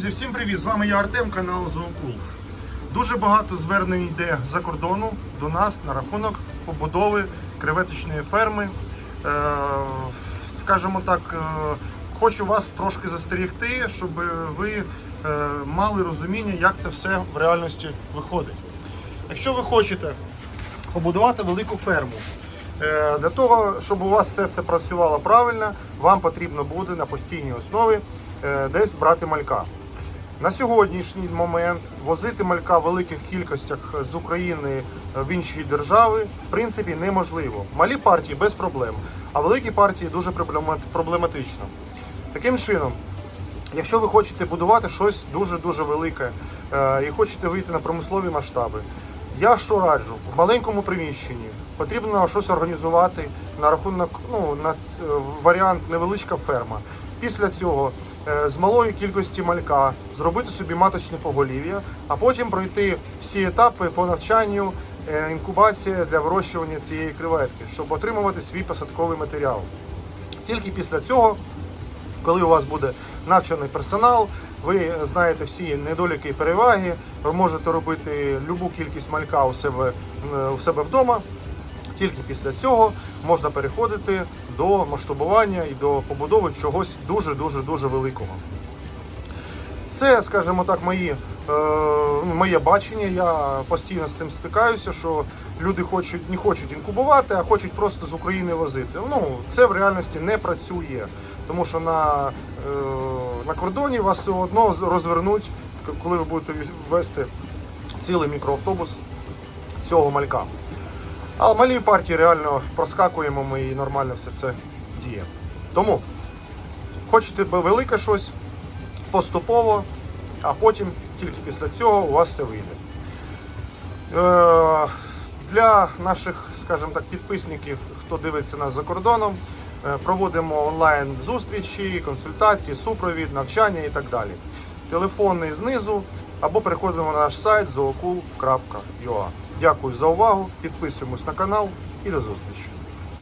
Друзі, всім привіт! З вами я Артем, канал Зоокул. Дуже багато звернень йде за кордону до нас на рахунок побудови креветочної ферми. Е, скажімо так, е, хочу вас трошки застерігти, щоб ви е, мали розуміння, як це все в реальності виходить. Якщо ви хочете побудувати велику ферму, Для того, щоб у вас все це працювало правильно, вам потрібно буде на постійній основі десь брати малька. На сьогоднішній момент возити малька в великих кількостях з України в інші держави в принципі неможливо. Малі партії без проблем, а великі партії дуже проблема- проблематично. Таким чином, Якщо ви хочете будувати щось дуже-дуже велике е, і хочете вийти на промислові масштаби, я що раджу в маленькому приміщенні потрібно щось організувати на рахунок, ну на е, варіант невеличка ферма. Після цього е, з малої кількості малька зробити собі маточне поголів'я, а потім пройти всі етапи по навчанню, е, інкубація для вирощування цієї креветки, щоб отримувати свій посадковий матеріал. Тільки після цього коли у вас буде навчений персонал, ви знаєте всі недоліки і переваги, ви можете робити любу кількість малька у себе, е, у себе вдома. Тільки після цього можна переходити до масштабування і до побудови чогось дуже дуже дуже великого. Це, скажімо так, мої, е, ну, моє бачення. Я постійно з цим стикаюся, що люди хочуть, не хочуть інкубувати, а хочуть просто з України возити. Ну, це в реальності не працює, тому що на, е, на кордоні вас все одно розвернуть, коли ви будете вести цілий мікроавтобус цього малька. А малі партії реально проскакуємо ми і нормально все це діє. Тому хочете би велике щось, поступово, а потім тільки після цього у вас все вийде. Е, Для наших, скажімо так, підписників, хто дивиться нас за кордоном, е, проводимо онлайн зустрічі, консультації, супровід, навчання і так далі. Телефони знизу або переходимо на наш сайт zookul.ua. Дякую за увагу, підписуємось на канал і до зустрічі.